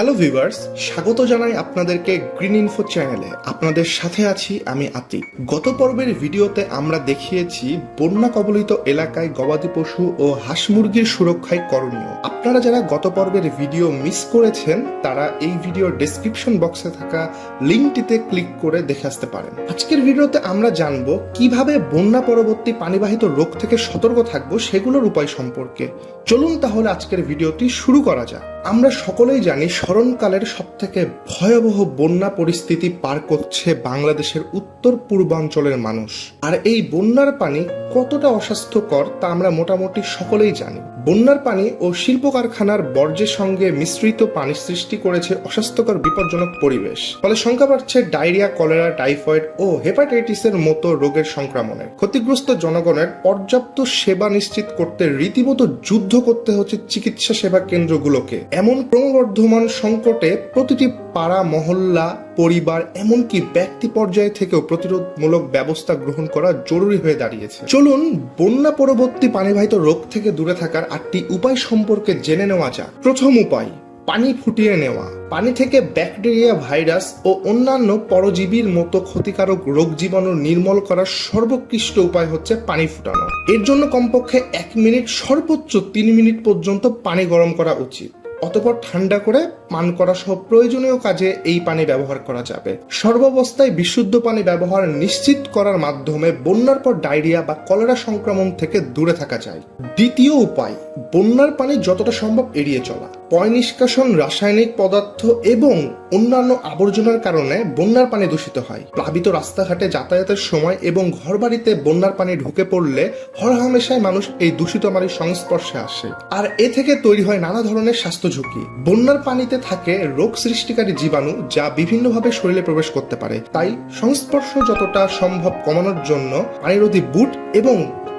Hello viewers স্বাগত জানাই আপনাদেরকে গ্রিন ইনফো চ্যানেলে আপনাদের সাথে আছি আমি আতিক। গত পর্বের ভিডিওতে আমরা দেখিয়েছি বন্যা কবলিত এলাকায় গবাদি পশু ও হাঁস মুরগির সুরক্ষায় করণীয়। আপনারা যারা গত পর্বের ভিডিও মিস করেছেন, তারা এই ভিডিওর ডেসক্রিপশন বক্সে থাকা লিঙ্কটিতে ক্লিক করে দেখে আসতে পারেন। আজকের ভিডিওতে আমরা জানব কীভাবে বন্যা পরবর্তী পানিবাহিত রোগ থেকে সতর্ক থাকব সেগুলোর উপায় সম্পর্কে। চলুন তাহলে আজকের ভিডিওটি শুরু করা যাক। আমরা সকলেই জানি স্মরণকালের সব থেকে ভয়াবহ বন্যা পরিস্থিতি পার করছে বাংলাদেশের উত্তর পূর্বাঞ্চলের মানুষ। আর এই বন্যার পানি কতটা অস্বাস্থ্যকর তা আমরা মোটামুটি সকলেই জানি। বন্যার পানি ও শিল্প কারখানার বর্জ্যের সঙ্গে মিশ্রিত পানি সৃষ্টি করেছে অস্বাস্থ্যকর বিপজ্জনক পরিবেশ। ফলে সংখ্যা বাড়ছে ডায়রিয়া, কলেরা, টাইফয়েড ও হেপাটাইটিসের মতো রোগের সংক্রমণের। ক্ষতিগ্রস্ত জনগণের পর্যাপ্ত সেবা নিশ্চিত করতে রীতিমতো যুদ্ধ করতে হচ্ছে চিকিৎসা সেবা কেন্দ্রগুলোকে। এমন ক্রমবর্ধমান সংকটে প্রতিটি পাড়া, মহল্লা পরিবার এমনকি ব্যক্তি পর্যায়ে থেকেও প্রতিরোধমূলক ব্যবস্থা গ্রহণ করা জরুরি হয়ে দাঁড়িয়েছে। চলুন, বন্যা পরবর্তী পানিবাহিত রোগ থেকে দূরে থাকার আটটি উপায় সম্পর্কে জেনে নেওয়া যাক। প্রথম উপায়, পানি ফুটিয়ে নেওয়া। পানি থেকে ব্যাকটেরিয়া, ভাইরাস ও অন্যান্য পরজীবীর মতো ক্ষতিকারক রোগ জীবাণু নির্মল করার সর্বোৎকৃষ্ট উপায় হচ্ছে পানি ফুটানো। এর জন্য কমপক্ষে এক মিনিট, সর্বোচ্চ তিন মিনিট পর্যন্ত পানি গরম করা উচিত। অতপর ঠান্ডা করে পান করা সব প্রয়োজনীয় কাজে এই পানি ব্যবহার করা যাবে। সর্বাবস্থায় বিশুদ্ধ পানি ব্যবহার নিশ্চিত করার মাধ্যমে বন্যার পর ডায়রিয়া বা কলেরা সংক্রমণ থেকে দূরে থাকা যায়। দ্বিতীয় উপায়, বন্যার পানি যতটা সম্ভব এড়িয়ে চলা। পয় নিষ্কাশন রাসায়নিক পদার্থ এবং অন্যান্য আবর্জনার কারণে বন্যার পানি দূষিত হয়। প্লাবিত রাস্তাঘাটে যাতায়াতের সময় এবং ঘরবাড়িতে বন্যার পানি ঢুকে পড়লে হরহামেশায় মানুষ এই দূষিত পানির সংস্পর্শে আসে। আর এ থেকে তৈরি হয় নানা ধরনের স্বাস্থ্য ঝুঁকি। বন্যার পানিতে থাকে রোগ সৃষ্টিকারী জীবাণু যা বিভিন্নভাবে শরীরে প্রবেশ করতে পারে। তাই সংস্পর্শ যতটা সম্ভব কমানোর জন্য পানিরোধী বুট এবং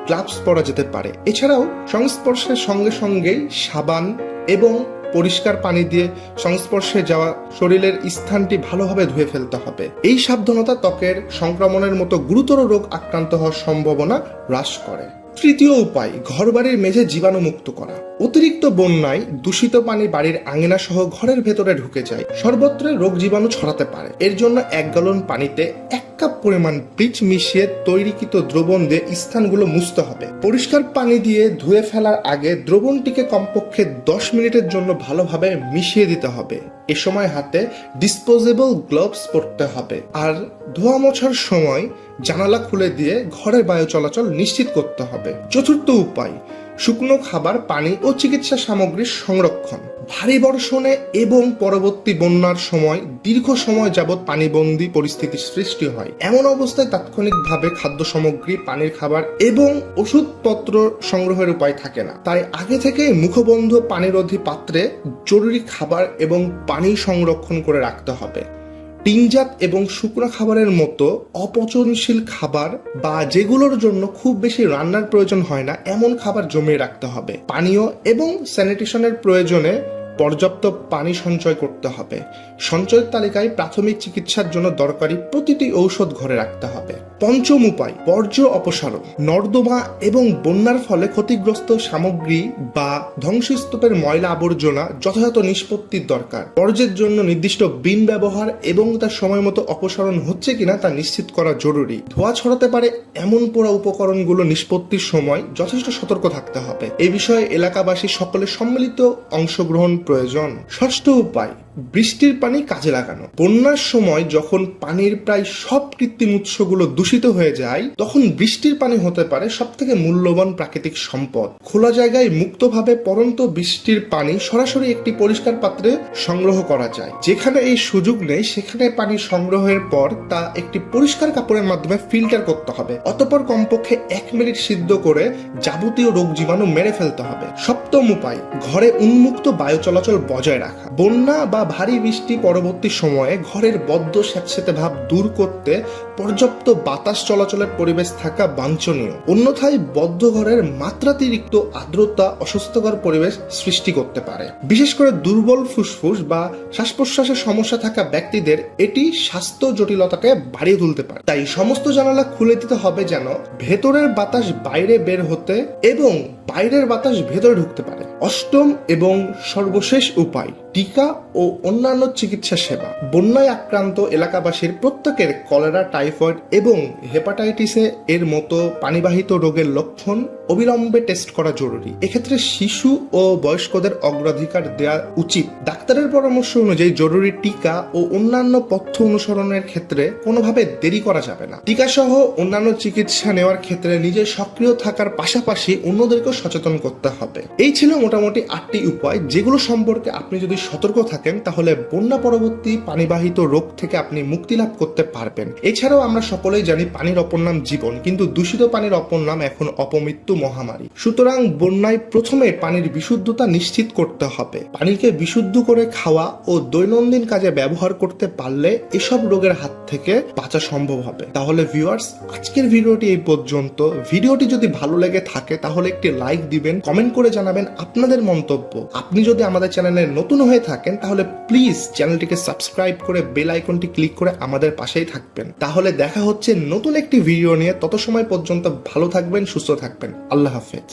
গ্লাভস পরা যেতে পারে। এছাড়াও সংস্পর্শের সঙ্গে সঙ্গেই সাবান এবং পরিষ্কার পানি দিয়ে সংস্পর্শে যাওয়া শরীরের স্থানটি ভালোভাবে ধুয়ে ফেলতে হবে। এই সাবধানতা ত্বকের সংক্রমণের মতো গুরুতর রোগ আক্রান্ত হওয়ার সম্ভাবনা হ্রাস করে। তৃতীয় উপায়, ঘরবাড়ির মেঝে জীবাণুমুক্ত করা। অতিরিক্ত বন্যায় দূষিত পানি বাড়ির আঙিনা সহ ঘরের ভেতরে ঢুকে যায়। সর্বত্র রোগ জীবাণু ছড়াতে পারে। এর জন্য এক গ্যালন পানিতে এক কাপ পরিমাণ ব্লিচ মিশিয়ে তৈরিকৃত দ্রবণ দিয়ে স্থানগুলো মুছতে হবে। পরিষ্কার পানি দিয়ে ধুয়ে ফেলার আগে দ্রবণটিকে কমপক্ষে দশ মিনিটের জন্য ভালোভাবে মিশিয়ে দিতে হবে। এ সময় হাতে ডিসপোজেবল গ্লোভস পরতে হবে। আর ধোয়া মোছার সময় জানালা খুলে দিয়ে ঘরের বায়ু চলাচল নিশ্চিত করতে হবে। চতুর্থ উপায়, শুকনো খাবার, পানি ও চিকিৎসা সামগ্রীর সংরক্ষণ। ভারী বর্ষণে এবং পরবর্তী বন্যার সময়, দীর্ঘ সময় যাবৎ পানিবন্দী পরিস্থিতির সৃষ্টি হয়। এমন অবস্থায় তাৎক্ষণিকভাবে খাদ্য সামগ্রী, পানির খাবার এবং ওষুধপত্র সংগ্রহের উপায় থাকে না। তাই আগে থেকে মুখবন্ধ পানিরোধী পাত্রে জরুরি খাবার এবং পানি সংরক্ষণ করে রাখতে হবে। টিনজাত এবং শুকনো খাবারের মতো অপচনশীল খাবার বা যেগুলোর জন্য খুব বেশি রান্নার প্রয়োজন হয় না, এমন খাবার জমিয়ে রাখতে হবে। পানীয় এবং স্যানিটেশনের প্রয়োজনে পর্যাপ্ত পানি সঞ্চয় করতে হবে। সঞ্চয়ের তালিকায় প্রাথমিক চিকিৎসার জন্য দরকারি প্রতিটি ঔষধ ঘরে রাখতে হবে। পঞ্চম উপায়, বর্জ্য অপসারণ। নর্দমা এবং বন্যার ফলে ক্ষতিগ্রস্ত সামগ্রী বা ধ্বংসস্তূপের ময়লা আবর্জনা যথাযথ নিষ্পত্তির দরকার। বর্জ্যের জন্য নির্দিষ্ট বিন ব্যবহার এবং তার সময় মতো অপসারণ হচ্ছে কিনা তা নিশ্চিত করা জরুরি। ধোয়া ছড়াতে পারে এমন পোড়া উপকরণগুলো নিষ্পত্তির সময় যথেষ্ট সতর্ক থাকতে হবে। এ বিষয়ে এলাকাবাসী সকলের সম্মিলিত অংশগ্রহণ প্রয়োজন। ষষ্ঠ উপায় বৃষ্টির পানি কাজে লাগানো। বন্যার সময় যখন পানির প্রায় সব কৃত্রিম উৎসগুলো দূষিত হয়ে যায়, তখন বৃষ্টির পানি হতে পারে সব থেকে মূল্যবান প্রাকৃতিক সম্পদ। খোলা জায়গায় মুক্তভাবে পরন্ত বৃষ্টির পানি সরাসরি একটি পরিষ্কার পাত্রে সংগ্রহ করা যায়। যেখানে এই সুযোগ নেই, সেখানে পানি সংগ্রহের পর তা একটি পরিষ্কার কাপড়ের মাধ্যমে ফিল্টার করতে হবে। অতপর কমপক্ষে এক মিনিট সিদ্ধ করে যাবতীয় রোগ জীবাণু মেরে ফেলতে হবে। সপ্তম উপায়, ঘরে উন্মুক্ত বায়ু চলাচল বজায় রাখা। বন্যা বা ভারী বৃষ্টি পরবর্তী সময়ে ঘরের বদ্ধ স্যাঁতস্যাঁতে ভাব দূর করতে পর্যাপ্ত বাতাস চলাচলের পরিবেশ থাকা বাঞ্ছনীয়। অন্যথায় বদ্ধ ঘরের মাত্রাতিরিক্ত আর্দ্রতা অস্বস্থকর পরিবেশ সৃষ্টি করতে পারে। বিশেষ করে দুর্বল ফুসফুস বা শ্বাস প্রশ্বাসের সমস্যা থাকা ব্যক্তিদের এটি স্বাস্থ্য জটিলতাকে বাড়িয়ে তুলতে পারে। তাই সমস্ত জানালা খুলে দিতে হবে যেন ভেতরের বাতাস বাইরে বের হতে এবং বাইরের বাতাস ভেতরে ঢুকতে পারে। অষ্টম এবং সর্বশেষ উপায়, টিকা ও অন্যান্য চিকিৎসা সেবা। বন্যায় আক্রান্ত এলাকাবাসীর প্রত্যেকের কলেরা, টাইফয়েড এবং হেপাটাইটিসে এর মতো পানিবাহিত রোগের লক্ষণ অবিলম্বে টেস্ট করা জরুরি। এক্ষেত্রে শিশু ও বয়স্কদের অগ্রাধিকার দেওয়া উচিত। ডাক্তারের পরামর্শ অনুযায়ী জরুরি টিকা ও অন্যান্য পথ্য অনুসরণের ক্ষেত্রে কোনোভাবে দেরি করা যাবে না। টিকা সহ অন্যান্য চিকিৎসা নেওয়ার ক্ষেত্রে নিজে সক্রিয় থাকার পাশাপাশি অন্যদেরকেও সচেতন করতে হবে। এই ছিল মোটামুটি আটটি উপায়। যেগুলো সম্পর্কে আপনি যদি সতর্ক থাকেন, তাহলে বন্যা পরবর্তী পানিবাহিত রোগ থেকে আপনি মুক্তি লাভ করতে পারবেন। এছাড়াও আমরা সকলেই জানি পানির অপর নাম জীবন, কিন্তু দূষিত পানির অপর নাম এখন অপমৃত্যু মহামারী। সুতরাং বন্যায় প্রথমে পানির বিশুদ্ধতা নিশ্চিত করতে হবে। পানিকে বিশুদ্ধ করে খাওয়া ও দৈনন্দিন কাজে ব্যবহার করতে পারলে এসব রোগের হাত থেকে বাঁচা সম্ভব হবে। তাহলে ভিউয়ার্স আজকের ভিডিওটি এই পর্যন্ত। ভিডিওটি যদি ভালো লেগে থাকে, তাহলে একটি লাইক দিবেন কমেন্ট করে জানাবেন আপনাদের মন্তব্য। আপনি যদি আমাদের চ্যানেলে নতুন হয়ে থাকেন, তাহলে প্লিজ চ্যানেলটিকে সাবস্ক্রাইব করে বেল আইকনটি ক্লিক করে আমাদের পাশেই থাকবেন। তাহলে দেখা হচ্ছে নতুন একটি ভিডিও নিয়ে। তত সময় পর্যন্ত ভালো থাকবেন, সুস্থ থাকবেন। আল্লাহ হাফেজ।